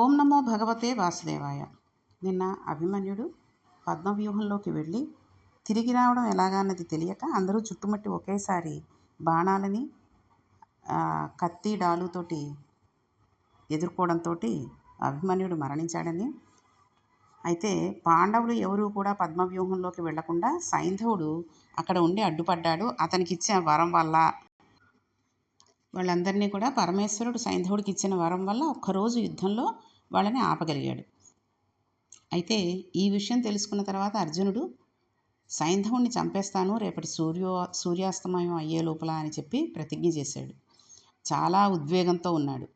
ఓం నమో భగవతే వాసుదేవాయ. నిన్న అభిమన్యుడు పద్మవ్యూహంలోకి వెళ్ళి తిరిగి రావడం ఎలాగన్నది తెలియక అందరూ చుట్టుముట్టి ఒకేసారి బాణాలని కత్తి డాలుతోటి ఎదుర్కోవడంతో అభిమన్యుడు మరణించాడని. అయితే పాండవులు ఎవరూ కూడా పద్మవ్యూహంలోకి వెళ్ళకుండా సైంధవుడు అక్కడ ఉండి అడ్డుపడ్డాడు. అతనికి ఇచ్చిన వరం వల్ల వాళ్ళందరినీ కూడా పరమేశ్వరుడు సైంధవుడికి ఇచ్చిన వరం వల్ల ఒక్కరోజు యుద్ధంలో వాళ్ళని ఆపగలిగాడు. అయితే ఈ విషయం తెలుసుకున్న తర్వాత అర్జునుడు సైంధవుణ్ణి చంపేస్తాను రేపటి సూర్యో సూర్యాస్తమయం అయ్యే లోపల అని చెప్పి ప్రతిజ్ఞ చేశాడు. చాలా ఉద్వేగంతో ఉన్నాడు.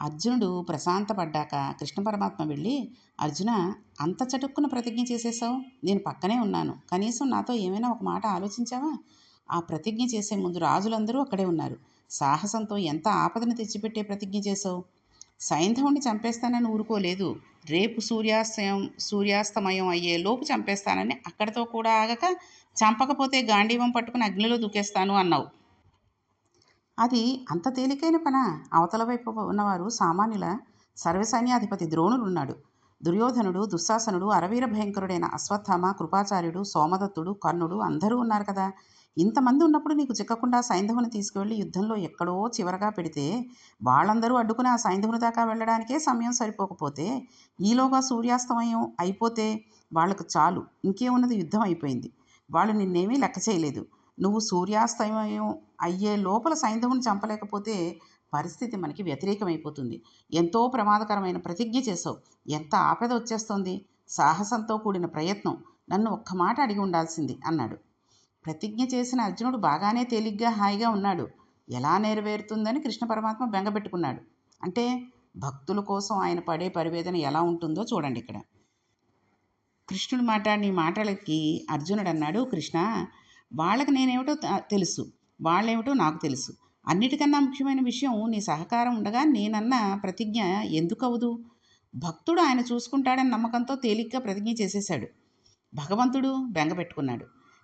అర్జునుడు ప్రశాంతపడ్డాక కృష్ణ పరమాత్మ వెళ్ళి అర్జున అంత చటుక్కున ప్రతిజ్ఞ చేసేసావు నేను పక్కనే ఉన్నాను. కనీసం నాతో ఏమైనా ఒక మాట ఆలోచించావా? ఆ ప్రతిజ్ఞ చేసే ముందు రాజులందరూ అక్కడే ఉన్నారు. సాహసంతో ఎంత ఆపదను తెచ్చిపెట్టే ప్రతిజ్ఞ చేశావు? సైంధవుణ్ణి చంపేస్తానని ఊరుకోలేదు. రేపు సూర్యాస్తయం సూర్యాస్తమయం అయ్యే లోపు చంపేస్తానని అక్కడితో కూడా ఆగక చంపకపోతే గాంధీవం పట్టుకుని అగ్నిలో దూకేస్తాను అన్నావు. అది అంత తేలికైన పన? అవతల వైపు ఉన్నవారు సామాన్యుల సర్వసైన్యాధిపతి ద్రోణుడున్నాడు దుర్యోధనుడు దుశ్శాసనుడు అరవీర భయంకరుడైన అశ్వత్థామ కృపాచార్యుడు సోమదత్తుడు కర్ణుడు అందరూ ఉన్నారు కదా? ఇంతమంది ఉన్నప్పుడు నీకు చిక్కకుండా సైంధవుని తీసుకువెళ్ళి యుద్ధంలో ఎక్కడో చివరగా పెడితే వాళ్ళందరూ అడ్డుకుని ఆ సైంధవుని దాకా వెళ్ళడానికే సమయం సరిపోకపోతే ఈలోగా సూర్యాస్తమయం అయిపోతే వాళ్ళకు చాలు. ఇంకేమున్నది యుద్ధం అయిపోయింది. వాళ్ళు నిన్నేమీ లెక్క చేయలేదు. నువ్వు సూర్యాస్తమయం అయ్యే లోపల సైంధవుని చంపలేకపోతే పరిస్థితి మనకి వ్యతిరేకమైపోతుంది. ఎంతో ప్రమాదకరమైన ప్రతిజ్ఞ చేసావు ఎంత ఆపద వచ్చేస్తోంది? సాహసంతో కూడిన ప్రయత్నం. నన్ను ఒక్క మాట అడిగి ఉండాల్సింది అన్నాడు. ప్రతిజ్ఞ చేసిన అర్జునుడు బాగానే తేలిగ్గా హాయిగా ఉన్నాడు. ఎలా నెరవేరుతుందని కృష్ణ పరమాత్మ బెంగపెట్టుకున్నాడు అంటే భక్తుల కోసం ఆయన పడే పరివేదన ఎలా ఉంటుందో చూడండి ఇక్కడ. కృష్ణుడు మాట్లాడిన మాటలకి అర్జునుడు అన్నాడు కృష్ణ. వాళ్ళకి నేనేమిటో తెలుసు. వాళ్ళేమిటో నాకు తెలుసు. అన్నిటికన్నా ముఖ్యమైన విషయం నీ సహకారం ఉండగా నేనన్న ప్రతిజ్ఞ ఎందుకు అవదు భక్తుడు ఆయన చూసుకుంటాడని నమ్మకంతో తేలిగ్గా ప్రతిజ్ఞ చేసేశాడు. భగవంతుడు బెంగ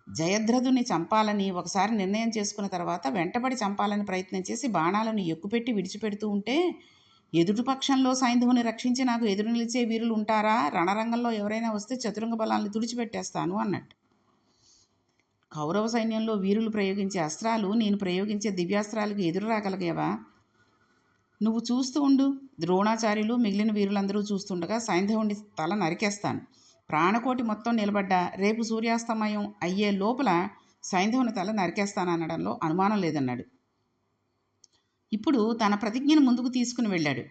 జయధ్రదుని చంపాలని ఒకసారి నిర్ణయం చేసుకున్న తర్వాత వెంటబడి చంపాలని ప్రయత్నం చేసి బాణాలను ఎక్కుపెట్టి విడిచిపెడుతూ ఉంటే ఎదుటి పక్షంలో సైంధవుని రక్షించి నాకు ఎదురు నిలిచే వీరులు ఉంటారా? రణరంగంలో ఎవరైనా వస్తే చతురంగ బలాన్ని తుడిచిపెట్టేస్తాను అన్నట్టు. కౌరవ సైన్యంలో వీరులు ప్రయోగించే అస్త్రాలు నేను ప్రయోగించే దివ్యాస్త్రాలకు ఎదురు రాగలిగేవా? నువ్వు చూస్తూ ఉండు. ద్రోణాచార్యులు మిగిలిన వీరులందరూ చూస్తుండగా సైంధవుని తల నరికేస్తాను. ప్రాణకోటి మొత్తం నిలబడ్డ రేపు సూర్యాస్తమయం అయ్యే లోపల సైంధవుని తల నరికేస్తాననడంలో అనుమానం లేదన్నాడు. ఇప్పుడు తన ప్రతిజ్ఞను ముందుకు తీసుకుని వెళ్ళాడు.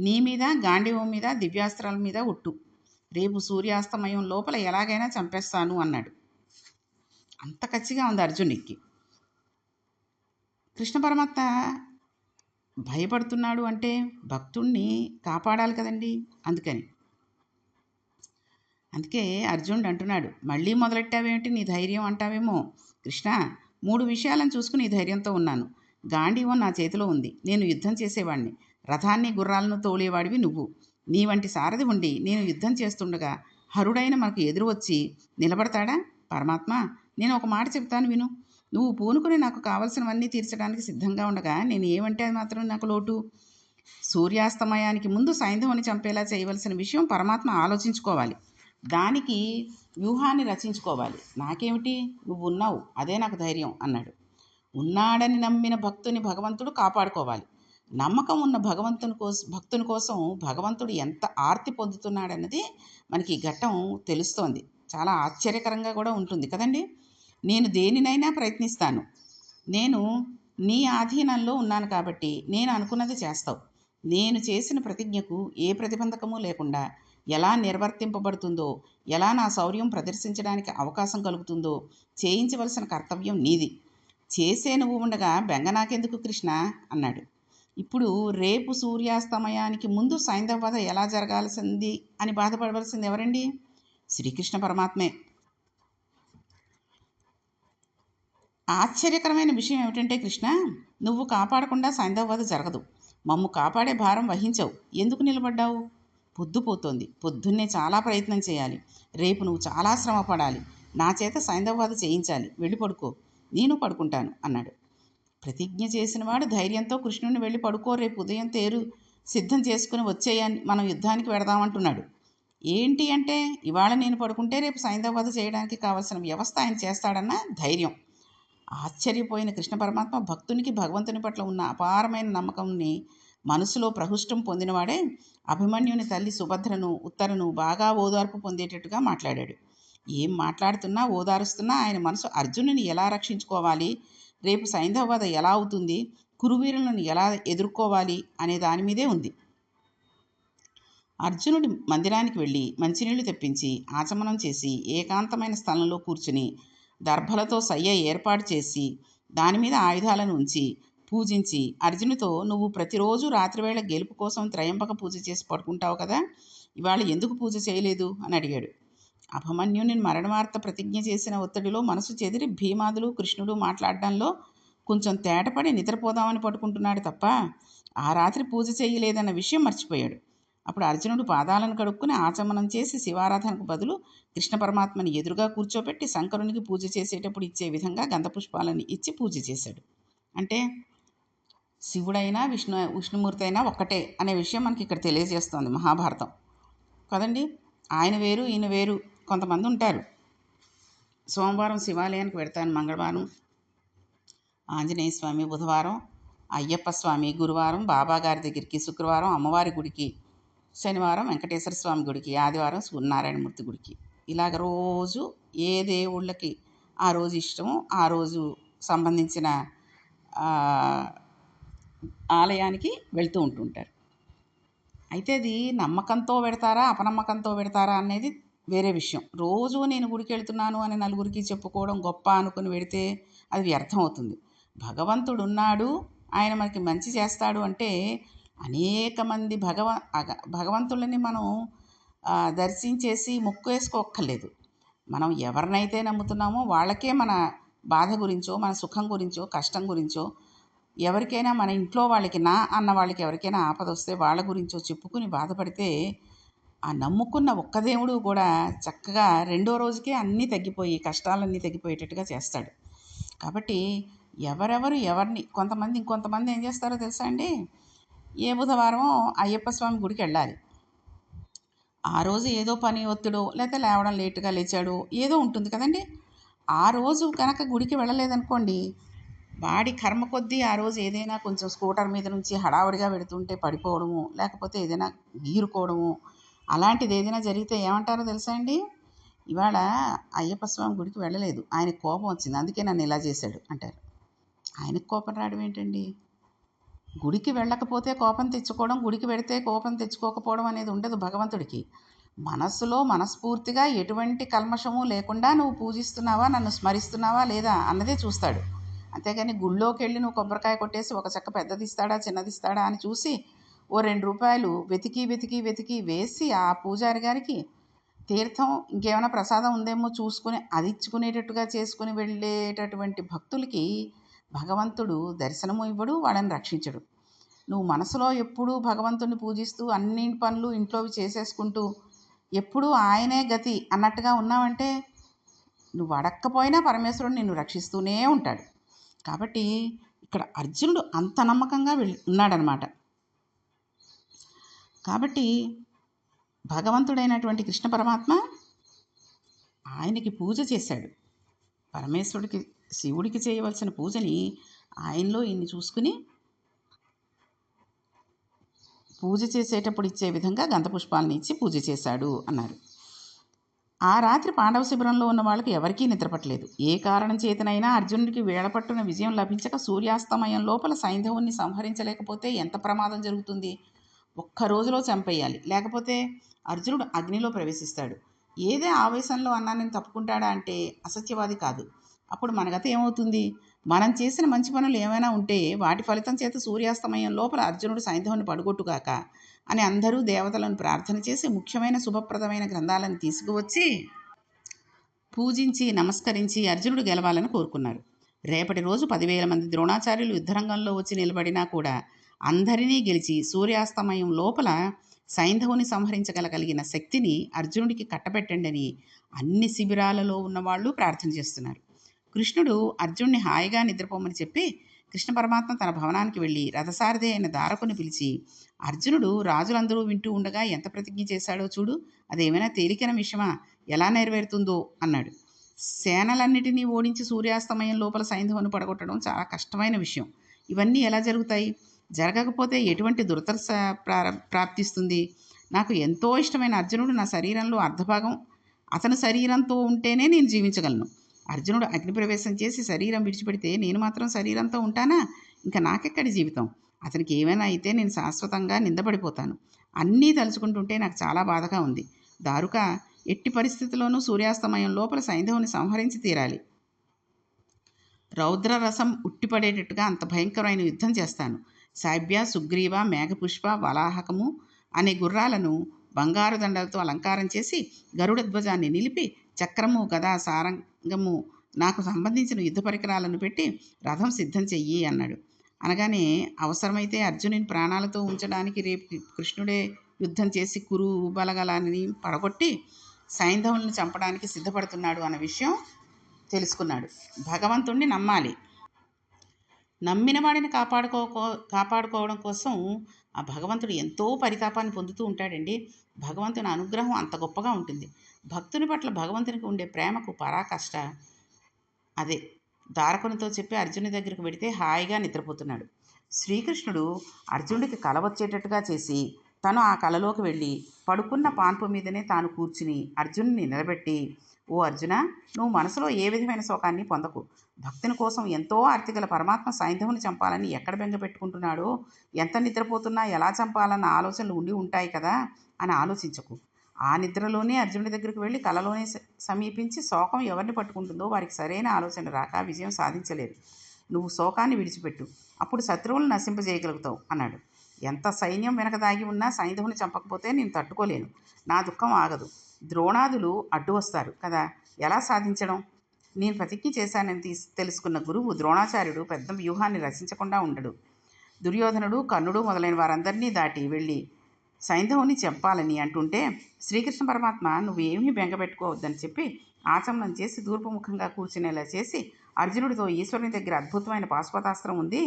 నీ మీద గాంధీవం మీద దివ్యాస్త్రాల మీద ఒట్టు. రేపు సూర్యాస్తమయం లోపల ఎలాగైనా చంపేస్తాను అన్నాడు. అంత కచ్చిగా ఉంది అర్జునుడికి. కృష్ణ పరమాత్మ భయపడుతున్నాడు అంటే భక్తుణ్ణి కాపాడాలి కదండి అందుకని. అందుకే అర్జునుడు అంటున్నాడు మళ్ళీ మొదలెట్టావేమిటి? నీ ధైర్యం అంటావేమో. కృష్ణ మూడు విషయాలను చూసుకుని ధైర్యంతో ఉన్నాను. గాంధీవం నా చేతిలో ఉంది. నేను యుద్ధం చేసేవాడిని రథాన్ని గుర్రాలను తోలేవాడివి నువ్వు. నీ వంటి సారథి ఉండి నేను యుద్ధం చేస్తుండగా హరుడైన మనకు ఎదురు వచ్చి నిలబడతాడా? పరమాత్మ నేను ఒక మాట చెప్తాను విను. నువ్వు పూనుకుని నాకు కావలసినవన్నీ తీర్చడానికి సిద్ధంగా ఉండగా నేను ఏమంటే అది మాత్రం నాకు లోటు? సూర్యాస్తమయానికి ముందు సైంధవుని చంపేలా చేయవలసిన విషయం పరమాత్మ ఆలోచించుకోవాలి. దానికి వ్యూహాన్ని రచించుకోవాలి. నాకేమిటి? నువ్వు ఉన్నావు. అదే నాకు ధైర్యం అన్నాడు. ఉన్నాడని నమ్మిన భక్తుని భగవంతుడు కాపాడుకోవాలి. నమ్మకం ఉన్న భగవంతుని కోసం భక్తుని కోసం భగవంతుడు ఎంత ఆర్తి పొందుతున్నాడన్నది మనకి ఈ ఘట్టం తెలుస్తోంది. చాలా ఆశ్చర్యకరంగా కూడా ఉంటుంది కదండి? నేను దేనినైనా ప్రయత్నిస్తాను. నేను నీ ఆధీనంలో ఉన్నాను కాబట్టి నేను అనుకున్నది చేస్తావు. నేను చేసిన ప్రతిజ్ఞకు ఏ ప్రతిబంధకము లేకుండా ఎలా నిర్వర్తింపబడుతుందో ఎలా నా శౌర్యం ప్రదర్శించడానికి అవకాశం కలుగుతుందో చేయించవలసిన కర్తవ్యం నీది. చేసే నువ్వు ఉండగా బెంగ నాకెందుకు కృష్ణ? అన్నాడు. ఇప్పుడు రేపు సూర్యాస్తమయానికి ముందు సైంధవ ఎలా జరగాల్సింది అని బాధపడవలసింది ఎవరండి? శ్రీకృష్ణ పరమాత్మే. ఆశ్చర్యకరమైన విషయం ఏమిటంటే కృష్ణ నువ్వు కాపాడకుండా సైంధవవధ జరగదు. మమ్ము కాపాడే భారం వహించవు. ఎందుకు నిలబడ్డావు? పొద్దుపోతోంది. పొద్దున్నే చాలా ప్రయత్నం చేయాలి. రేపు నువ్వు చాలా శ్రమ పడాలి నా చేత సైంధవాద చేయించాలి. వెళ్ళి పడుకో. నేను పడుకుంటాను అన్నాడు. ప్రతిజ్ఞ చేసినవాడు ధైర్యంతో కృష్ణుని వెళ్ళి పడుకో రేపు ఉదయం తేరు సిద్ధం చేసుకుని వచ్చేయని మనం యుద్ధానికి వెడదామంటున్నాడు. ఏంటి అంటే ఇవాళ నేను పడుకుంటే రేపు సైంధవ చేయడానికి కావలసిన వ్యవస్థ ఆయన చేస్తాడన్న ధైర్యం. ఆశ్చర్యపోయిన కృష్ణ పరమాత్మ భక్తునికి భగవంతుని పట్ల ఉన్న అపారమైన నమ్మకంని మనసులో ప్రహుష్టం పొందినవాడే అభిమన్యుని తల్లి సుభద్రను ఉత్తరను బాగా ఓదార్పు పొందేటట్టుగా మాట్లాడాడు. ఏం మాట్లాడుతున్నా ఓదారుస్తున్నా ఆయన మనసు అర్జునుని ఎలా రక్షించుకోవాలి? రేపు సైంధవ ఎలా అవుతుంది? కురువీరులను ఎలా ఎదుర్కోవాలి? అనే దాని మీదే ఉంది. అర్జునుడి మందిరానికి వెళ్ళి మంచినీళ్ళు తెప్పించి ఆచమనం చేసి ఏకాంతమైన స్థలంలో కూర్చుని దర్భలతో సయ్య ఏర్పాటు చేసి దాని మీద ఆయుధాలను ఉంచి పూజించి అర్జునుతో నువ్వు ప్రతిరోజు రాత్రివేళ గెలుపు కోసం త్రయంబక పూజ చేసి పడుకుంటావు కదా ఇవాళ ఎందుకు పూజ చేయలేదు? అని అడిగాడు. అభిమన్యుని మరణవార్త ప్రతిజ్ఞ చేసిన ఒత్తిడిలో మనసు చెదిరి భీమాదులు కృష్ణుడు మాట్లాడడంలో కొంచెం తేటపడి నిద్రపోదామని పడుకుంటున్నాడు తప్ప ఆ రాత్రి పూజ చేయలేదన్న విషయం మర్చిపోయాడు. అప్పుడు అర్జునుడు పాదాలను కడుక్కుని ఆచమనం చేసి శివారాధనకు బదులు కృష్ణ పరమాత్మని ఎదురుగా కూర్చోబెట్టి శంకరునికి పూజ చేసేటప్పుడు ఇచ్చే విధంగా గంధపుష్పాలను ఇచ్చి పూజ చేశాడు. అంటే శివుడైనా విష్ణు విష్ణుమూర్తి అయినా ఒక్కటే అనే విషయం మనకి ఇక్కడ తెలియజేస్తోంది మహాభారతం. కదండి? ఆయన వేరు ఈయన వేరు కొంతమంది ఉంటారు. సోమవారం శివాలయానికి పెడతాను మంగళవారం. ఆంజనేయ స్వామి బుధవారం అయ్యప్ప స్వామి గురువారం బాబాగారి దగ్గరికి శుక్రవారం అమ్మవారి గుడికి శనివారం వెంకటేశ్వర స్వామి గుడికి ఆదివారం సూర్యనారాయణమూర్తి గుడికి. ఇలాగ రోజు ఏ దేవుళ్ళకి ఆ రోజు ఇష్టమో ఆ రోజు సంబంధించిన ఆలయానికి వెళ్తూ ఉంటుంటారు. అయితే అది నమ్మకంతో పెడతారా అపనమ్మకంతో పెడతారా అనేది వేరే విషయం. రోజు నేను గుడికి వెళ్తున్నాను అని నలుగురికి చెప్పుకోవడం గొప్ప అనుకుని పెడితే అది వ్యర్థం అవుతుంది భగవంతుడు ఉన్నాడు ఆయన మనకి మంచి చేస్తాడు అంటే అనేక మంది భగవ భగవంతులని మనం దర్శించేసి మొక్కు వేసుకోక్కర్లేదు. మనం ఎవరినైతే నమ్ముతున్నామో వాళ్ళకే మన బాధ గురించో మన సుఖం గురించో కష్టం గురించో ఎవరికైనా మన ఇంట్లో వాళ్ళకి నా అన్న వాళ్ళకి ఎవరికైనా ఆపద వస్తే వాళ్ళ గురించో చెప్పుకుని బాధపడితే ఆ నమ్ముకున్న ఒక్క దేవుడు కూడా చక్కగా రెండో రోజుకే అన్నీ తగ్గిపోయి కష్టాలన్నీ తగ్గిపోయేటట్టుగా చేస్తాడు. కాబట్టి ఎవరెవరు ఎవరిని కొంతమంది ఇంకొంతమంది ఏం చేస్తారో తెలుసా అండి? ఏ బుధవారం అయ్యప్ప స్వామి గుడికి వెళ్ళాలి. ఆ రోజు ఏదో పని ఒత్తిడో లేకపోతే లేవడం లేటుగా లేచాడు ఏదో ఉంటుంది కదండి? ఆ రోజు కనుక గుడికి వెళ్ళలేదనుకోండి వాడి కర్మ కొద్దీ ఆ రోజు ఏదైనా కొంచెం స్కూటర్ మీద నుంచి హడావుడిగా పెడుతుంటే పడిపోవడము లేకపోతే ఏదైనా గీరుకోవడము అలాంటిది ఏదైనా జరిగితే ఏమంటారో తెలుసా అండి? ఇవాళ అయ్యప్ప స్వామి గుడికి వెళ్ళలేదు. ఆయన కోపం వచ్చింది. అందుకే నన్ను ఇలా చేశాడు అంటారు. ఆయనకు కోపం రావడం ఏంటండి? గుడికి వెళ్ళకపోతే కోపం తెచ్చుకోవడం గుడికి వెడితే కోపం తెచ్చుకోకపోవడం అనేది ఉండదు భగవంతుడికి. మనస్సులో మనస్ఫూర్తిగా ఎటువంటి కల్మషము లేకుండా నువ్వు పూజిస్తున్నావా నన్ను స్మరిస్తున్నావా లేదా అన్నదే చూస్తాడు. అంతేగాని గుళ్ళోకి వెళ్ళి నువ్వు కొబ్బరికాయ కొట్టేసి ఒక చెక్క పెద్దది ఇస్తాడా చిన్నది ఇస్తాడా అని చూసి ఓ రెండు రూపాయలు వెతికి వెతికి వెతికి వేసి ఆ పూజారి గారికి తీర్థం ఇంకేమైనా ప్రసాదం ఉందేమో చూసుకుని అది ఇచ్చుకునేటట్టుగా చేసుకుని వెళ్ళేటటువంటి భక్తులకి భగవంతుడు దర్శనము ఇవ్వడు వాళ్ళని రక్షించడు. నువ్వు మనసులో ఎప్పుడూ భగవంతుని పూజిస్తూ అన్ని పనులు ఇంట్లోవి చేసేసుకుంటూ ఎప్పుడూ ఆయనే గతి అన్నట్టుగా ఉన్నావంటే నువ్వు అడక్కపోయినా పరమేశ్వరుడు నిన్ను రక్షిస్తూనే ఉంటాడు. కాబట్టి ఇక్కడ అర్జునుడు అంత నమ్మకంగా వెళ్ళి ఉన్నాడనమాట. కాబట్టి భగవంతుడైనటువంటి కృష్ణ పరమాత్మ ఆయనకి పూజ చేశాడు. పరమేశ్వరుడికి శివుడికి చేయవలసిన పూజని ఆయనలో ఇన్ని చూసుకుని పూజ చేసేటప్పుడు ఇచ్చే విధంగా గంధపుష్పాలను ఇచ్చి పూజ చేశాడు అన్నారు. ఆ రాత్రి పాండవ శిబిరంలో ఉన్న వాళ్ళకి ఎవరికీ నిద్రపట్టలేదు. ఏ కారణం చేతనైనా అర్జునుడికి వేళపట్టున విజయం లభించక సూర్యాస్తమయం లోపల సైంధవుణ్ణి సంహరించలేకపోతే ఎంత ప్రమాదం జరుగుతుంది? ఒక్క రోజులో చంపేయాలి. లేకపోతే అర్జునుడు అగ్నిలో ప్రవేశిస్తాడు. ఏదే ఆవేశంలో అన్నాన్ని తప్పుకుంటాడా అంటే అసత్యవాది కాదు. అప్పుడు మన గత ఏమవుతుంది? మనం చేసిన మంచి పనులు ఏమైనా ఉంటే వాటి ఫలితం చేత సూర్యాస్తమయం లోపల అర్జునుడు సైంధవుని పడుగొట్టుగాక అని అందరూ దేవతలను ప్రార్థన చేసి ముఖ్యమైన శుభప్రదమైన గ్రంథాలను తీసుకువచ్చి పూజించి నమస్కరించి అర్జునుడు గెలవాలని కోరుకున్నారు. రేపటి రోజు పదివేల మంది ద్రోణాచార్యులు యుద్ధరంగంలో వచ్చి నిలబడినా కూడా అందరినీ గెలిచి సూర్యాస్తమయం లోపల సైంధవుని సంహరించగలగలిగిన శక్తిని అర్జునుడికి కట్టబెట్టండి అని అన్ని శిబిరాలలో ఉన్నవాళ్ళు ప్రార్థన చేస్తున్నారు. కృష్ణుడు అర్జునుని హాయిగా నిద్రపోమని చెప్పి కృష్ణ పరమాత్మ తన భవనానికి వెళ్ళి రథసారథి అయిన దారకుని పిలిచి అర్జునుడు రాజులందరూ వింటూ ఉండగా ఎంత ప్రతిజ్ఞ చేశాడో చూడు అదేమైనా తేలికైన విషయమా? ఎలా నెరవేరుతుందో? అన్నాడు. సేనలన్నిటినీ ఓడించి సూర్యాస్తమయం లోపల సైంధవుని పడగొట్టడం చాలా కష్టమైన విషయం. ఇవన్నీ ఎలా జరుగుతాయి? జరగకపోతే ఎటువంటి దురదర్శ ప్రా ప్రాప్తిస్తుంది? నాకు ఎంతో ఇష్టమైన అర్జునుడు నా శరీరంలో అర్ధభాగం అతని శరీరంతో ఉంటేనే నేను జీవించగలను. అర్జునుడు అగ్నిప్రవేశం చేసి శరీరం విడిచిపెడితే నేను మాత్రం శరీరంతో ఉంటానా? ఇంకా నాకెక్కడి జీవితం? అతనికి ఏమైనా అయితే నేను శాశ్వతంగా నిందపడిపోతాను. అన్నీ తలుచుకుంటుంటే నాకు చాలా బాధగా ఉంది. దారుక ఎట్టి పరిస్థితుల్లోనూ సూర్యాస్తమయం లోపల సైంధవుని సంహరించి తీరాలి. రౌద్ర రసం ఉట్టిపడేటట్టుగా అంత భయంకరమైన యుద్ధం చేస్తాను. శాబ్య సుగ్రీవ మేఘపుష్ప వలాహకము అనే గుర్రాలను బంగారు దండలతో అలంకారం చేసి గరుడ ధ్వజాన్ని నిలిపి చక్రము గదా సారంగము. నాకు సంబంధించిన యుద్ధ పరికరాలను పెట్టి రథం సిద్ధం చెయ్యి అన్నాడు. అనగానే అవసరమైతే అర్జునుని ప్రాణాలతో ఉంచడానికి రేపు కృష్ణుడే యుద్ధం చేసి కురు బలగలాన్ని పడగొట్టి సైంధవులను చంపడానికి సిద్ధపడుతున్నాడు అన్న విషయం తెలుసుకున్నాడు. భగవంతుణ్ణి నమ్మాలి. నమ్మిన వాడిని కాపాడుకో కాపాడుకోవడం కోసం ఆ భగవంతుడు ఎంతో పరితాపాన్ని పొందుతూ ఉంటాడండి. భగవంతుని అనుగ్రహం అంత గొప్పగా ఉంటుంది. భక్తుని పట్ల భగవంతునికి ఉండే ప్రేమకు పరాకష్ట అదే దారకునితో చెప్పి అర్జునుడి దగ్గరికి వెడితే హాయిగా నిద్రపోతున్నాడు. శ్రీకృష్ణుడు అర్జునుడికి కల వచ్చేటట్టుగా చేసి తను ఆ కలలోకి వెళ్ళి పడుకున్న పాన్పు మీదనే తాను కూర్చుని అర్జునుని నిలబెట్టి ఓ అర్జున నువ్వు మనసులో ఏ విధమైన శోకాన్ని పొందకు? భక్తుని కోసం ఎంతో ఆర్తిగల పరమాత్మ సైంధవుని చంపాలని ఎక్కడ బెంగ పెట్టుకుంటున్నాడో? ఎంత నిద్రపోతున్నా ఎలా చంపాలన్న ఆలోచనలు ఉండి ఉంటాయి కదా? అని ఆలోచించకు. ఆ నిద్రలోనే అర్జునుడి దగ్గరికి వెళ్ళి కలలోనే సమీపించి శోకం ఎవరిని పట్టుకుంటుందో వారికి సరైన ఆలోచన రాక విజయం సాధించలేరు నువ్వు శోకాన్ని విడిచిపెట్టు అప్పుడు శత్రువులను నశింపజేయగలుగుతావు అన్నాడు. ఎంత సైన్యం వెనక దాగి ఉన్నా సైంధవుని చంపకపోతే నేను తట్టుకోలేను. నా దుఃఖం ఆగదు. ద్రోణాదులు అడ్డు వస్తారు కదా ఎలా సాధించడం? నేను ప్రతిజ్ఞ చేశానని తీసి తెలుసుకున్న గురువు ద్రోణాచార్యుడు పెద్ద వ్యూహాన్ని రచించకుండా ఉండడు. దుర్యోధనుడు కర్ణుడు మొదలైన వారందరినీ దాటి వెళ్ళి సైంధవుని చెప్పాలని అంటుంటే శ్రీకృష్ణ పరమాత్మ నువ్వేమీ బెంగపెట్టుకోవద్దని చెప్పి ఆచమనం చేసి దూర్పముఖంగా కూర్చునేలా చేసి అర్జునుడితో ఈశ్వరుని దగ్గర అద్భుతమైన పాశుపతాస్త్రం ఉంది.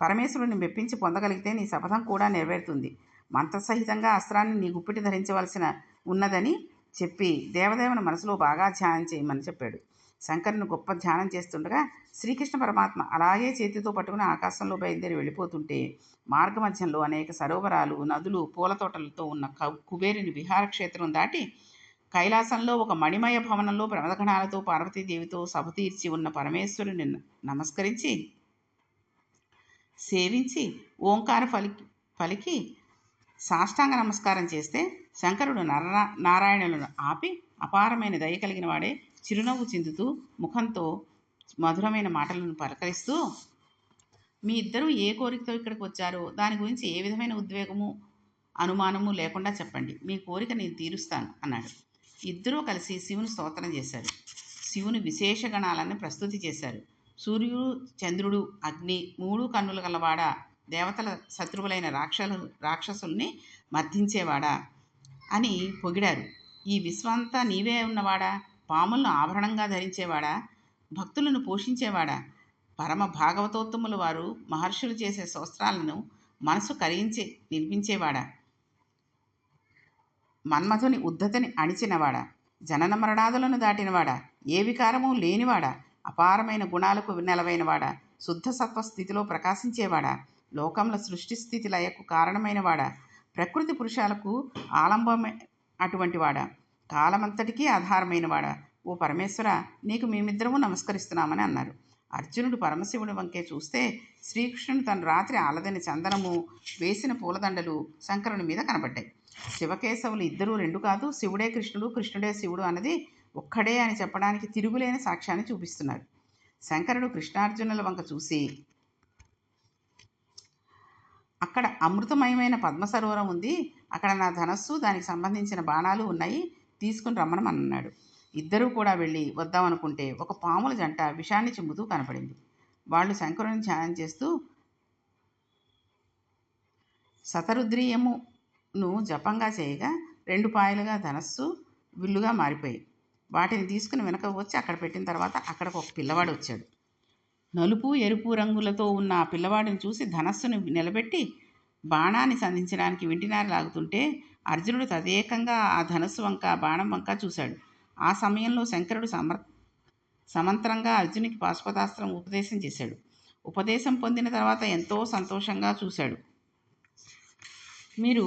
పరమేశ్వరుని మెప్పించి పొందగలిగితే నీ శపథం కూడా నెరవేరుతుంది. మంత్రసహితంగా అస్త్రాన్ని నీ గుప్పిటి ధరించవలసిన ఉన్నదని చెప్పి దేవదేవుని మనసులో బాగా ధ్యానం చేయమని చెప్పాడు. శంకరుని గొప్ప ధ్యానం చేస్తుండగా శ్రీకృష్ణ పరమాత్మ అలాగే చేతితో పట్టుకుని ఆకాశంలో బయలుదేరి వెళ్ళిపోతుంటే మార్గమధ్యంలో అనేక సరోవరాలు నదులు పూల తోటలతో ఉన్న క- కుబేరుని విహారక్షేత్రం దాటి కైలాసంలో ఒక మణిమయ భవనంలో ప్రమదగణాలతో పార్వతీదేవితో సభ తీర్చి ఉన్న పరమేశ్వరుని నమస్కరించి సేవించి ఓంకార పలికి పలికి సాష్టాంగ నమస్కారం చేస్తే శంకరుడు నర నారాయణులను ఆపి అపారమైన దయ కలిగిన వాడే చిరునవ్వు చిందుతూ ముఖంతో మధురమైన మాటలను పలకరిస్తూ మీ ఇద్దరూ ఏ కోరికతో ఇక్కడికి వచ్చారో దాని గురించి ఏ విధమైన ఉద్వేగము అనుమానము లేకుండా చెప్పండి. మీ కోరిక నేను తీరుస్తాను అన్నాడు. ఇద్దరూ కలిసి శివుని స్తోత్రం చేశారు. శివుని విశేష గణాలను ప్రస్తుతి చేశారు. సూర్యుడు చంద్రుడు అగ్ని మూడు కన్నుల గలవాడ? దేవతల శత్రువులైన రాక్షలు రాక్షసుల్ని మర్దించేవాడా అని పొగిడారు. ఈ విశ్వంతా నీవే ఉన్నవాడా? పాములను ఆభరణంగా ధరించేవాడా? భక్తులను పోషించేవాడా? పరమ భాగవతోత్తముల వారు మహర్షులు చేసే శోస్త్రాలను మనసు కరిగించి నిర్మించేవాడా? మన్మథుని ఉద్ధతిని అణిచినవాడా? జనన మరణాదులను దాటినవాడా? ఏ వికారము లేనివాడా? అపారమైన గుణాలకు నెలవైనవాడా శుద్ధ సత్వ స్థితిలో ప్రకాశించేవాడా? లోకంలో సృష్టి స్థితి లయకు కారణమైనవాడా? ప్రకృతి పురుషాలకు ఆలంబమే అటువంటివాడా? కాలమంతటికీ ఆధారమైనవాడ. ఓ పరమేశ్వర నీకు మేమిద్దరము నమస్కరిస్తున్నామని అన్నారు. అర్జునుడు పరమశివుడి వంకే చూస్తే శ్రీకృష్ణుడు తన రాత్రి ఆలదని చందనము వేసిన పూలదండలు శంకరుని మీద కనబడ్డాయి. శివకేశవులు ఇద్దరూ రెండు కాదు శివుడే కృష్ణుడు కృష్ణుడే శివుడు అన్నది ఒక్కడే అని చెప్పడానికి తిరుగులేని సాక్ష్యాన్ని చూపిస్తున్నారు. శంకరుడు కృష్ణార్జునుల వంక చూసి అక్కడ అమృతమయమైన పద్మ సరోవరం ఉంది. అక్కడ నా ధనస్సు దానికి సంబంధించిన బాణాలు ఉన్నాయి. తీసుకుని రమ్మనమన్నాడు ఇద్దరూ కూడా వెళ్ళి వద్దామనుకుంటే ఒక పాముల జంట విషాన్ని చిమ్ముతూ కనపడింది. వాళ్ళు శంకరుని ధ్యానం చేస్తూ శతరుద్రీయమును జపంగా చేయగా రెండు పాయలుగా ధనస్సు విల్లుగా మారిపోయాయి వాటిని తీసుకుని వెనక వచ్చి అక్కడ పెట్టిన తర్వాత అక్కడికి ఒక పిల్లవాడు వచ్చాడు. నలుపు ఎరుపు రంగులతో ఉన్న ఆ పిల్లవాడిని చూసి ధనస్సును నిలబెట్టి బాణాన్ని సంధించడానికి వింటినారు లాగుతుంటే అర్జునుడు తదేకంగా ఆ ధనస్సు వంక బాణం వంక చూశాడు. ఆ సమయంలో శంకరుడు సమర్ సమంతరంగా అర్జునికి పాశుపతాస్త్రం ఉపదేశం చేశాడు. ఉపదేశం పొందిన తర్వాత ఎంతో సంతోషంగా చూశాడు. మీరు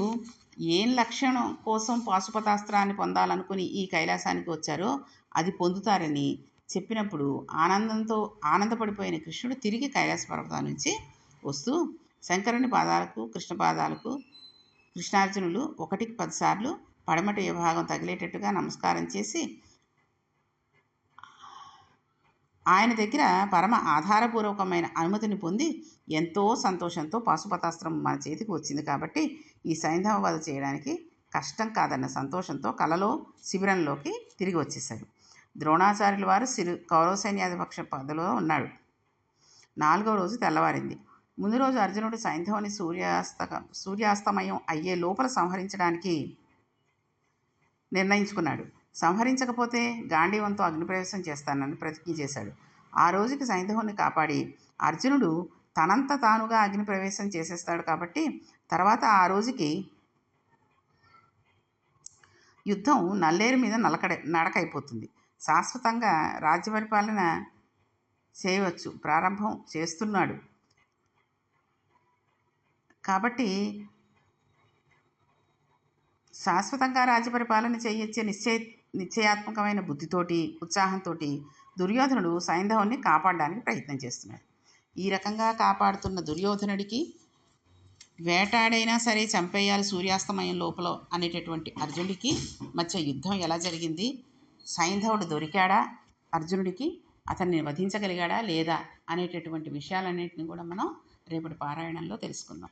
ఏం లక్షణం కోసం పాశుపతాస్త్రాన్ని పొందాలనుకుని ఈ కైలాసానికి వచ్చారో అది పొందుతారని చెప్పినప్పుడు ఆనందంతో ఆనందపడిపోయిన కృష్ణుడు తిరిగి కైలాస పర్వతం నుంచి వస్తూ శంకరుని పాదాలకు కృష్ణ పాదాలకు కృష్ణార్జునులు ఒకటికి పదిసార్లు పడమటి విభాగం తగిలేటట్టుగా నమస్కారం చేసి ఆయన దగ్గర పరమ ఆధారపూర్వకమైన అనుమతిని పొంది ఎంతో సంతోషంతో పాశుపతాస్త్రం మన చేతికి వచ్చింది కాబట్టి ఈ సైంధవ వధ చేయడానికి కష్టం కాదన్న సంతోషంతో కలలో శిబిరంలోకి తిరిగి వచ్చేశారు ద్రోణాచార్యుల వారు సిరు కౌరవ సైన్యాధిపక్ష పదవిలో ఉన్నాడు. నాలుగవ రోజు తెల్లవారింది. ముందు రోజు అర్జునుడు సైంధవుని సూర్యాస్త సూర్యాస్తమయం అయ్యే లోపల సంహరించడానికి నిర్ణయించుకున్నాడు. సంహరించకపోతే గాంధీవంతో అగ్నిప్రవేశం చేస్తానని ప్రతిజ్ఞ చేశాడు. ఆ రోజుకి సైంధవుని కాపాడి అర్జునుడు తనంత తానుగా అగ్నిప్రవేశం చేసేస్తాడు కాబట్టి తర్వాత ఆ రోజుకి యుద్ధం నల్లేరు మీద నలకడ నడకైపోతుంది. శాశ్వతంగా రాజ్య పరిపాలన చేయవచ్చు ప్రారంభం చేస్తున్నాడు. కాబట్టి శాశ్వతంగా రాజ్య పరిపాలన చేయొచ్చే నిశ్చయ నిశ్చయాత్మకమైన బుద్ధితోటి ఉత్సాహంతో దుర్యోధనుడు సైంధవుని కాపాడడానికి ప్రయత్నం చేస్తున్నాడు. ఈ రకంగా కాపాడుతున్న దుర్యోధనుడికి వేటాడైనా సరే చంపేయాలి సూర్యాస్తమయం లోపల అనేటటువంటి అర్జునుడికి మధ్య యుద్ధం ఎలా జరిగింది? సైంధవుడు దొరికాడా? అర్జునుడికి అతన్ని వధించగలిగాడా లేదా అనేటటువంటి విషయాలన్నింటినీ కూడా మనం రేపటి పారాయణంలో తెలుసుకుందాం.